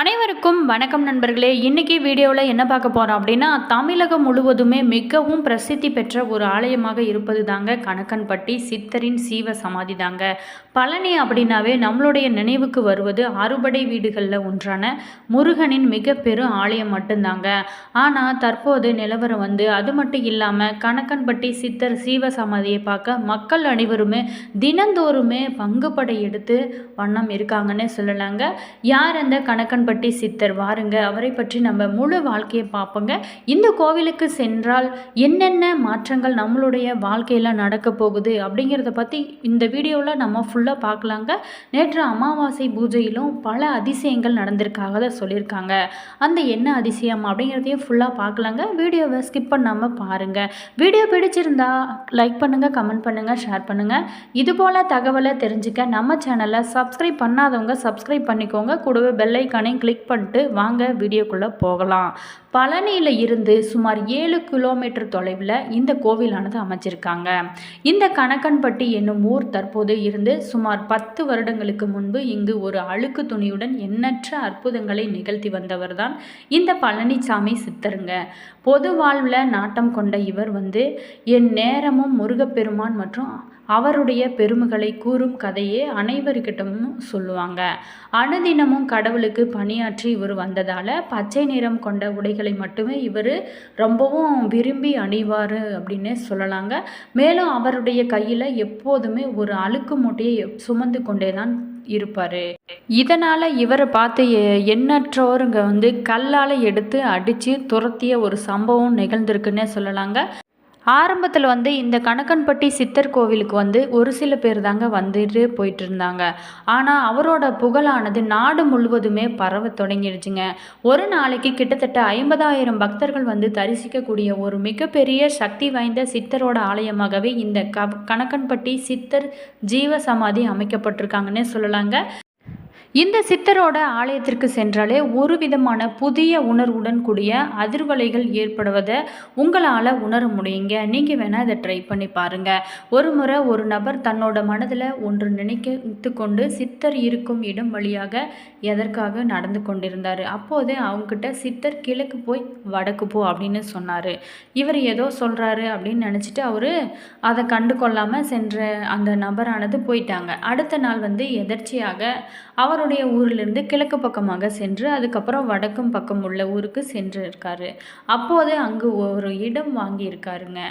அனைவருக்கும் வணக்கம் நண்பர்களே. இன்றைக்கி வீடியோவில் என்ன பார்க்க போகிறோம் அப்படின்னா தமிழகம் முழுவதுமே மிகவும் பிரசித்தி பெற்ற ஒரு ஆலயமாக இருப்பது தாங்க கணக்கன்பட்டி சித்தரின் சீவ சமாதி தாங்க. பழனி அப்படின்னாவே நம்மளுடைய நினைவுக்கு வருவது அறுபடை வீடுகளில் ஒன்றான முருகனின் மிக பெரும் ஆலயம் மட்டும்தாங்க. ஆனால் தற்போது நிலவரம் வந்து அது மட்டும் இல்லாமல் கணக்கன்பட்டி சித்தர் சீவ சமாதியை பார்க்க மக்கள் அனைவருமே தினந்தோறுமே பங்குபடை எடுத்து வண்ணம் இருக்காங்கன்னே சொல்லலாங்க. யார் அந்த கணக்கன்பட்டி சித்தர் வாருங்க. அவரை பற்றி நம்ம முழு வாழ்க்கையை பார்ப்போங்க. இந்த கோவிலுக்கு சென்றால் என்னென்ன மாற்றங்கள் நம்மளுடைய வாழ்க்கையில் நடக்க போகுது அப்படிங்கிறத பற்றி இந்த வீடியோவில் நம்ம ஃபுல்லாக பார்க்கலாங்க. நேற்று அமாவாசை பூஜையிலும் பல அதிசயங்கள் நடந்திருக்காக சொல்லியிருக்காங்க. அந்த என்ன அதிசயம் அப்படிங்கிறதையும் ஃபுல்லாக பார்க்கலாங்க. வீடியோவை ஸ்கிப் பண்ணாமல் பாருங்கள் வீடியோ பிடிச்சிருந்தா லைக் பண்ணுங்கள் கமெண்ட் பண்ணுங்கள் ஷேர் பண்ணுங்கள் இதுபோல் தகவலை தெரிஞ்சுக்க நம்ம சேனலை சப்ஸ்கிரைப் பண்ணாதவங்க சப்ஸ்கிரைப் பண்ணிக்கோங்க. கூடவே பெல்லைக்கானே ஐக்கானையும் கிளிக் பண்ணிட்டு வாங்க வீடியோக்குள்ளே போகலாம். பழனியில் இருந்து சுமார் ஏழு கிலோமீட்டர் தொலைவில் இந்த கோவிலானது அமைச்சிருக்காங்க இந்த கணக்கன்பட்டி என்னும் ஊர் தற்போது இருந்து சுமார் பத்து வருடங்களுக்கு முன்பு இங்கு ஒரு அழுக்கு துணியுடன் எண்ணற்ற அற்புதங்களை நிகழ்த்தி வந்தவர் தான் இந்த பழனிசாமி சித்தருங்க. பொது வாழ்வில் நாட்டம் கொண்ட இவர் வந்து என் நேரமும் முருகப்பெருமான் மற்றும் அவருடைய பெருமைகளை கூறும் கதையே அனைவருக்கிட்டமும் சொல்லுவாங்க. அனுதினமும் கடவுளுக்கு பணியாற்றி இவர் வந்ததால் பச்சை நிறம் கொண்ட உடைகள் மட்டுமே இவர் ரொம்பவும் விரும்பி அணிவார் அப்படின்னே சொல்லலாங்க. மேலும் அவருடைய கையில் எப்போதுமே ஒரு அழுக்கு மூட்டையை சுமந்து கொண்டே தான் இருப்பார். இதனால் இவரை பார்த்து எண்ணற்றவருங்க எண்ணற்றோருங்க வந்து கல்லால் எடுத்து அடித்து துரத்திய ஒரு சம்பவம் நிகழ்ந்திருக்குன்னே சொல்லலாங்க. ஆரம்பத்தில் வந்து இந்த கணக்கன்பட்டி சித்தர் கோவிலுக்கு வந்து ஒரு சில பேர் தாங்க வந்துட்டு போயிட்டு இருந்தாங்க ஆனால் அவரோட புகழானது நாடு முழுவதுமே பரவ தொடங்கிடுச்சுங்க. ஒரு நாளைக்கு கிட்டத்தட்ட ஐம்பதாயிரம் பக்தர்கள் வந்து தரிசிக்கக்கூடிய ஒரு மிகப்பெரிய சக்தி வாய்ந்த சித்தரோட ஆலயமாகவே இந்த க கணக்கன்பட்டி சித்தர் ஜீவ சமாதி அமைக்கப்பட்டிருக்காங்கன்னே சொல்லலாங்க. இந்த சித்தரோட ஆலயத்திற்கு சென்றாலே ஒரு விதமான புதிய உணர்வுடன் கூடிய அதிர்வலைகள் ஏற்படுவதை உங்களால் உணர முடியுங்க. நீங்கள் வேணால் இதை ட்ரை பண்ணி பாருங்கள் ஒரு முறை ஒரு நபர் தன்னோட மனதில் ஒன்று நினைத்து கொண்டு சித்தர் இருக்கும் இடம் வழியாக எதற்காக நடந்து கொண்டிருந்தார். அப்போது அவங்ககிட்ட சித்தர் கிழக்கு போய் வடக்கு போ அப்படின்னு சொன்னார். இவர் ஏதோ சொல்கிறாரு அப்படின்னு நினச்சிட்டு அவர் அதை கண்டு கொள்ளாமல் சென்ற அந்த நபரானது போயிட்டாங்க. அடுத்த நாள் வந்து எதர்ச்சியாக அவருடைய ஊரிலிருந்து கிழக்கு பக்கமாக சென்று அதுக்கப்புறம் வடக்கும் பக்கம் உள்ள ஊருக்கு சென்றிருக்காரு. அப்போது அங்கு ஒரு இடம் வாங்கியிருக்காருங்க.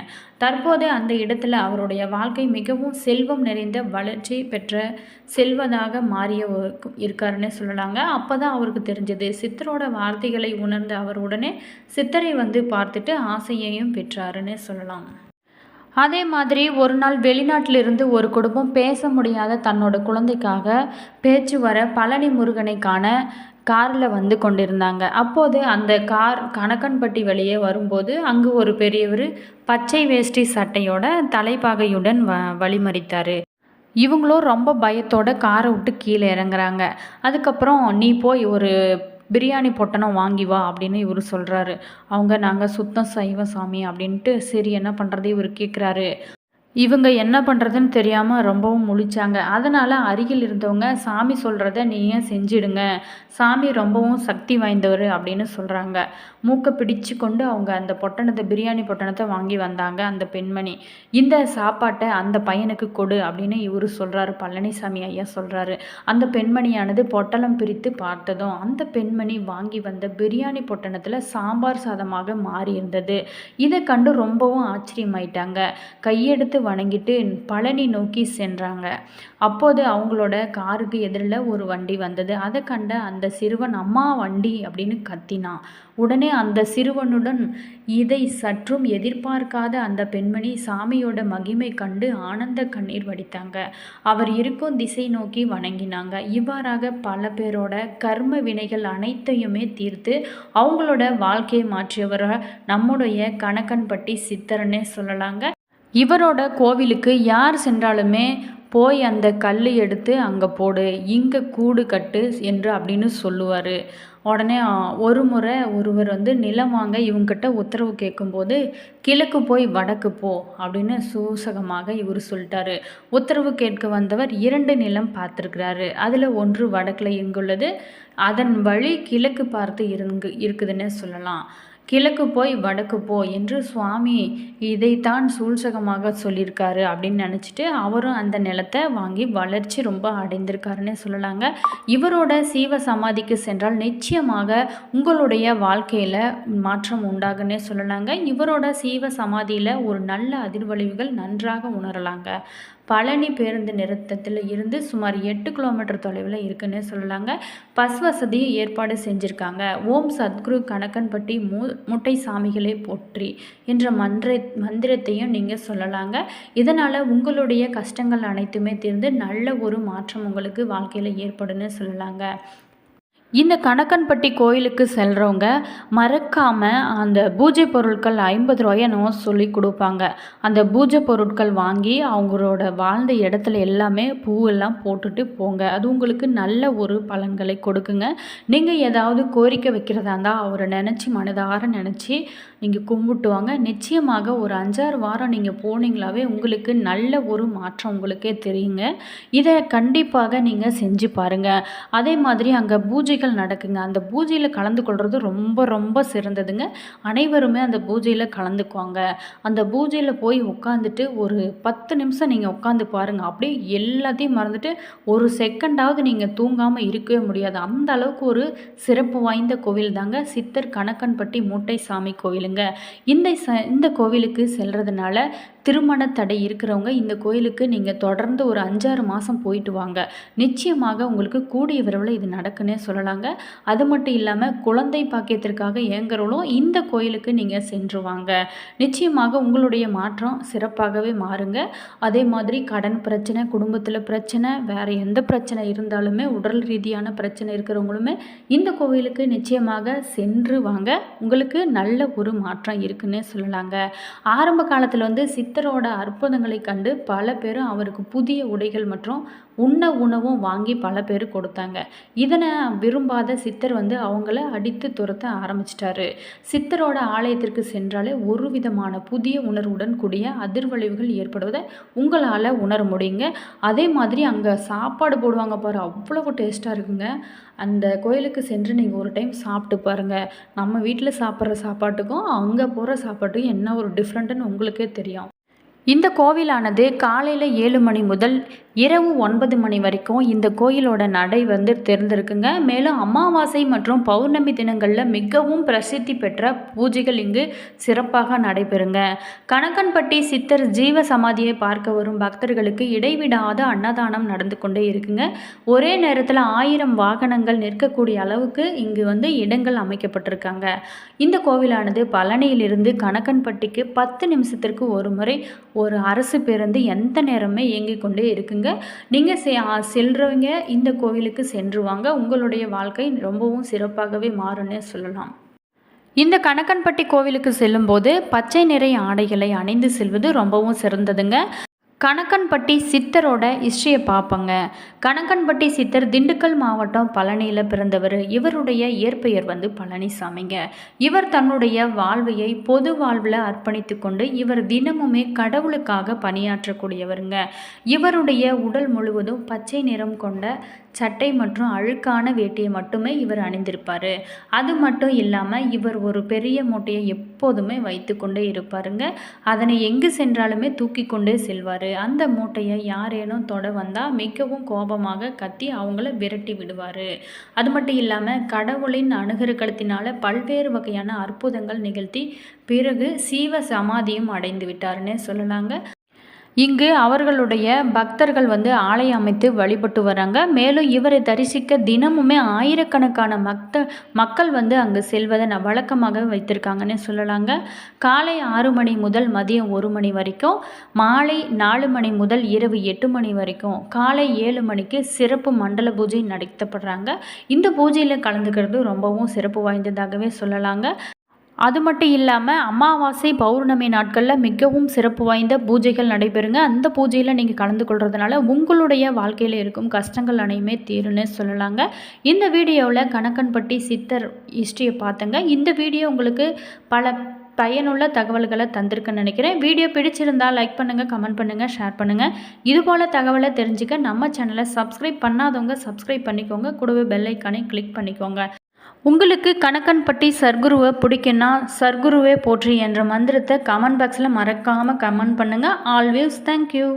தற்போது அந்த இடத்துல அவருடைய வாழ்க்கை மிகவும் செல்வம் நிறைந்த வளர்ச்சி பெற்ற செல்வதாக மாறிய இருக்காருன்னு சொல்லலாங்க. அப்போ தான் அவருக்கு தெரிஞ்சது. சித்தரோட வார்த்தைகளை உணர்ந்த அவர் உடனே சித்தரை வந்து பார்த்துட்டு ஆசையையும் பெற்றாருன்னு சொல்லலாம். அதே மாதிரி ஒரு நாள் வெளிநாட்டிலிருந்து ஒரு குடும்பம் பேச முடியாத தன்னோட குழந்தைக்காக பேச்சு வர பழனி முருகனை காண காரில் வந்து கொண்டிருந்தாங்க. அப்போது அந்த கார் கணக்கன்பட்டி வழியே வரும்போது அங்கு ஒரு பெரியவர் பச்சை வேஷ்டி சட்டையோட தலைப்பாகையுடன் வ வழிமறித்தார். இவங்களும் ரொம்ப பயத்தோட காரை விட்டு கீழே இறங்குறாங்க. அதுக்கப்புறம் நீ போய் ஒரு பிரியாணி பொட்டணம் வாங்கி வா அப்படின்னு இவர் சொல்கிறாரு அவங்க நாங்கள் சுத்தம் சைவ சாமி அப்படின்ட்டு. சரி என்ன பண்ணுறது இவர் கேட்குறாரு இவங்க என்ன பண்ணுறதுன்னு தெரியாமல் ரொம்பவும் முழிச்சாங்க. அதனால் அருகில் இருந்தவங்க சாமி சொல்கிறத நீங்கள் செஞ்சிடுங்க? சாமி ரொம்பவும் சக்தி வாய்ந்தவர் அப்படின்னு சொல்கிறாங்க மூக்கை பிடிச்சு கொண்டு அவங்க அந்த பொட்டணத்தை பிரியாணி பொட்டணத்தை வாங்கி வந்தாங்க அந்த பெண்மணி. இந்த சாப்பாட்டை அந்த பையனுக்கு கொடு அப்படின்னு இவர் சொல்கிறாரு பழனிசாமி ஐயா சொல்கிறாரு அந்த பெண்மணியானது பொட்டலம் பிரித்து பார்த்ததும் அந்த பெண்மணி வாங்கி வந்த பிரியாணி பொட்டணத்தில் சாம்பார் சாதமாக மாறி இருந்தது இதை கண்டு ரொம்பவும் ஆச்சரியமாயிட்டாங்க. கையெடுத்து வணங்கிட்டு பழனி நோக்கி சென்றாங்க. அப்போது அவங்களோட காருக்கு எதிரில் ஒரு வண்டி வந்தது. அதை கண்ட அந்த சிறுவன் அம்மா வண்டி அப்படின்னு கத்தினான். உடனே அந்த சிறுவனுடன் இதை சற்றும் எதிர்பார்க்காத அந்த பெண்மணி சாமியோட மகிமை கண்டு ஆனந்த கண்ணீர் வடித்தாங்க. அவர் இருக்கும் திசை நோக்கி வணங்கினாங்க. இவ்வாறாக பல பேரோட கர்ம வினைகள் அனைத்தையுமே தீர்த்து அவங்களோட வாழ்க்கையை மாற்றியவர் நம்முடைய கணக்கன்பட்டி சித்தரனே சொல்லலாங்க. இவரோட கோவிலுக்கு யார் சென்றாலுமே போய் அந்த கல் எடுத்து அங்கே போடு இங்கே கூடு கட்டு என்று அப்படின்னு சொல்லுவார். உடனே ஒரு முறை ஒருவர் வந்து நிலம் வாங்க இவங்ககிட்ட உத்தரவு கேட்கும்போது கிழக்கு போய் வடக்கு போ அப்படின்னு சூசகமாக இவர் சொல்லிட்டாரு. உத்தரவு கேட்க வந்தவர் இரண்டு நிலம் பார்த்துருக்கிறாரு. அதில் ஒன்று வடக்கில் இங்குள்ளது. அதன் வழி கிழக்கு பார்த்து இருங்கு இருக்குதுன்னே சொல்லலாம். கிழக்கு போய் வடக்கு போ என்று சுவாமி இதைத்தான் சூழ்சகமாக சொல்லியிருக்காரு அப்படின்னு நினச்சிட்டு அவரும் அந்த நிலத்தை வாங்கி வளர்ச்சி ரொம்ப அடைந்திருக்காருன்னே சொல்லலாங்க. இவரோட சீவ சமாதிக்கு சென்றால் நிச்சயமாக உங்களுடைய வாழ்க்கையில் மாற்றம் உண்டாகுன்னே சொல்லலாங்க. இவரோட சீவ சமாதியில் ஒரு நல்ல அதிர்வழிவுகள் நன்றாக உணரலாங்க. பழனி பேருந்து நிறுத்தத்தில் இருந்து சுமார் எட்டு கிலோமீட்டர் தொலைவில் இருக்குன்னு சொல்லலாங்க. பஸ் வசதியும் ஏற்பாடு செஞ்சுருக்காங்க. ஓம் சத்குரு கணக்கன்பட்டி மூ முட்டை சாமிகளை போற்றி என்ற மன்ற மந்திரத்தையும் நீங்கள் சொல்லலாங்க. இதனால் உங்களுடைய கஷ்டங்கள் அனைத்துமே தீர்ந்து நல்ல ஒரு மாற்றம் உங்களுக்கு வாழ்க்கையில் ஏற்படுன்னு சொல்லலாங்க. இந்த கணக்கன்பட்டி கோயிலுக்கு செல்கிறவங்க மறக்காமல் அந்த பூஜை பொருட்கள் ஐம்பது ரூபாயை என்னவோ சொல்லி கொடுப்பாங்க. அந்த பூஜை பொருட்கள் வாங்கி அவங்களோட வாழ்ந்த இடத்துல எல்லாமே பூவெல்லாம் போட்டுட்டு போங்க. அது உங்களுக்கு நல்ல ஒரு பலன்களை கொடுக்குங்க. நீங்கள் ஏதாவது கோரிக்கை வைக்கிறதா இருந்தால் அவரை நினச்சி மனதார நினச்சி நீங்கள் கும்பிட்டுவாங்க நிச்சயமாக ஒரு அஞ்சாறு வாரம் நீங்கள் போனீங்களாவே உங்களுக்கு நல்ல ஒரு மாற்றம் உங்களுக்கே தெரியுங்க. இதை கண்டிப்பாக நீங்கள் செஞ்சு பாருங்கள் அதே மாதிரி அங்கே பூஜை பூஜைகள் நடக்குங்க. அந்த பூஜையில் கலந்து கொள்வது ரொம்ப ரொம்ப சிறந்ததுங்க. அனைவருமே அந்த பூஜையில் கலந்துக்குவாங்க. அந்த பூஜையில் போய் உட்காந்துட்டு ஒரு பத்து நிமிஷம் நீங்கள் உட்காந்து பாருங்கள் அப்படியே எல்லாத்தையும் மறந்துட்டு ஒரு செகண்டாவது நீங்கள் தூங்காமல் இருக்கவே முடியாது. அந்த அளவுக்கு ஒரு சிறப்பு வாய்ந்த கோவில் தாங்க சித்தர் கணக்கன்பட்டி மூட்டை சாமி கோவிலுங்க. இந்த ச இந்த கோவிலுக்கு செல்கிறதுனால திருமண தடை இருக்கிறவங்க இந்த கோயிலுக்கு நீங்கள் தொடர்ந்து ஒரு அஞ்சாறு மாதம் போயிட்டு வாங்க. நிச்சயமாக உங்களுக்கு கூடிய விரைவில் இது நடக்குன்னே சொல்லலாம். சொல்லலாங்க அது மட்டும் இல்லாமல் குழந்தை பாக்கியத்திற்காக ஏங்குறவங்களும் இந்த கோயிலுக்கு நீங்கள் சென்று வாங்க. நிச்சயமாக உங்களுடைய மாற்றம் சிறப்பாகவே மாறுங்க. அதே மாதிரி கடன் பிரச்சனை குடும்பத்தில் பிரச்சனை வேறு எந்த பிரச்சனை இருந்தாலுமே உடல் ரீதியான பிரச்சனை இருக்கிறவங்களுமே இந்த கோவிலுக்கு நிச்சயமாக சென்று வாங்க. உங்களுக்கு நல்ல ஒரு மாற்றம் இருக்குன்னே சொல்லலாங்க. ஆரம்ப காலத்தில் வந்து சித்தரோட அற்புதங்களை கண்டு பல பேரும் அவருக்கு புதிய உடைகள் மற்றும் உண்ண உணவும் வாங்கி பல பேர் கொடுத்தாங்க. இதனை விரும்பாத சித்தர் வந்து அவங்கள அடித்து துரத்த ஆரம்பிச்சிட்டாரு. சித்தரோட ஆலயத்திற்கு சென்றாலே ஒரு விதமான புதிய உணர்வுடன் கூடிய அதிர்வழிவுகள் ஏற்படுவதை உங்களால் உணர முடியுங்க. அதே மாதிரி அங்கே சாப்பாடு போடுவாங்க பாரு அவ்வளவு டேஸ்ட்டாக இருக்குங்க. அந்த கோயிலுக்கு சென்று நீங்கள் ஒரு டைம் சாப்பிட்டு பாருங்கள் நம்ம வீட்டில் சாப்பிட்ற சாப்பாட்டுக்கும் அங்கே போகிற சாப்பாட்டுக்கும் என்ன ஒரு டிஃப்ரெண்ட்டுன்னு உங்களுக்கே தெரியும். இந்த கோவிலானது காலையில் ஏழு மணி முதல் இரவு ஒன்பது மணி வரைக்கும் இந்த கோயிலோட நடை வந்து திறந்திருக்குங்க. மேலும் அமாவாசை மற்றும் பௌர்ணமி தினங்களில் மிகவும் பிரசித்தி பெற்ற பூஜைகள் இங்கு சிறப்பாக நடைபெறுங்க. கணக்கன்பட்டி சித்தர் ஜீவ சமாதியை பார்க்க வரும் பக்தர்களுக்கு இடைவிடாத அன்னதானம் நடந்து கொண்டே இருக்குங்க. ஒரே நேரத்தில் ஆயிரம் வாகனங்கள் நிற்கக்கூடிய அளவுக்கு இங்கு வந்து இடங்கள் அமைக்கப்பட்டிருக்காங்க. இந்த கோவிலானது பழனியிலிருந்து கணக்கன்பட்டிக்கு பத்து நிமிஷத்திற்கு ஒரு முறை ஒரு அரசு பேருந்து எந்த நேரமே இயங்கிக் கொண்டே இருக்குங்க. நீங்கள் செ செல்றவங்க இந்த கோவிலுக்கு சென்று வாங்க. உங்களுடைய வாழ்க்கை ரொம்பவும் சிறப்பாகவே மாறும்னே சொல்லலாம். இந்த கணக்கன்பட்டி கோவிலுக்கு செல்லும்போது பச்சை நிறை ஆடைகளை அணிந்து செல்வது ரொம்பவும் சிறந்ததுங்க. கணக்கன்பட்டி சித்தரோட ஹிஸ்ட்ரியை பார்ப்போங்க கணக்கன்பட்டி சித்தர் திண்டுக்கல் மாவட்டம் பழனியில் பிறந்தவர். இவருடைய இயற்பெயர் வந்து பழனிசாமிங்க. இவர் தன்னுடைய வாழ்வையை பொது வாழ்வில் அர்ப்பணித்து கொண்டு இவர் தினமுமே கடவுளுக்காக பணியாற்றக்கூடியவருங்க. இவருடைய உடல் முழுவதும் பச்சை நிறம் கொண்ட சட்டை மற்றும் அழுக்கான வேட்டியை மட்டுமே இவர் அணிந்திருப்பார். அது மட்டும் இல்லாமல் இவர் ஒரு பெரிய மூட்டையை எப்போதுமே வைத்து கொண்டே இருப்பாருங்க. அதனை எங்கு சென்றாலுமே தூக்கி கொண்டே செல்வார். அந்த மூட்டையை யாரேனும் தொட வந்தால் மிகவும் கோபமாக கத்தி அவங்கள விரட்டி விடுவார். அது மட்டும் இல்லாமல் கடவுளின் அனுகருக்களத்தினால பல்வேறு வகையான அற்புதங்கள் நிகழ்த்தி பிறகு சீவ சமாதியும் அடைந்து விட்டாருன்னே சொல்லலாங்க. இங்கு அவர்களுடைய பக்தர்கள் வந்து ஆலயம் அமைத்து வழிபட்டு வராங்க. மேலும் இவரை தரிசிக்க தினமுமே ஆயிரக்கணக்கான மக்த மக்கள் வந்து அங்கு செல்வதை நான் வழக்கமாக வைத்திருக்காங்கன்னு சொல்லலாங்க. காலை ஆறு மணி முதல் மதியம் ஒரு மணி வரைக்கும் மாலை நாலு மணி முதல் இரவு எட்டு மணி வரைக்கும் காலை ஏழு மணிக்கு சிறப்பு மண்டல பூஜை நடத்தப்படுறாங்க. இந்த பூஜையில் கலந்துக்கிறது ரொம்பவும் சிறப்பு வாய்ந்ததாகவே சொல்லலாங்க. அது மட்டும் இல்லாமல் அமாவாசை பௌர்ணமி நாட்களில் மிகவும் சிறப்பு வாய்ந்த பூஜைகள் நடைபெறுங்க. அந்த பூஜையில் நீங்கள் கலந்து கொள்கிறதுனால உங்களுடைய வாழ்க்கையில் இருக்கும் கஷ்டங்கள் அனையுமே தீருன்னு சொல்லலாங்க. இந்த வீடியோவில் கணக்கன்பட்டி சித்தர் ஹிஸ்ட்ரியை பார்த்துங்க இந்த வீடியோ உங்களுக்கு பல பயனுள்ள தகவல்களை தந்திருக்குன்னு நினைக்கிறேன். வீடியோ பிடிச்சிருந்தால் லைக் பண்ணுங்கள் கமெண்ட் பண்ணுங்கள் ஷேர் பண்ணுங்கள் இதுபோல் தகவலை தெரிஞ்சுக்க நம்ம சேனலை சப்ஸ்கிரைப் பண்ணாதவங்க சப்ஸ்கிரைப் பண்ணிக்கோங்க. கூடவே பெல் கிளிக் பண்ணிக்கோங்க. உங்களுக்கு கணக்கன்பட்டி சர்க்குருவை பிடிக்குன்னா சர்க்குருவே போற்றி என்ற மந்திரத்தை கமெண்ட் பாக்ஸில் மறக்காமல் கமெண்ட் பண்ணுங்கள் ஆல்வேஸ் தேங்க்யூ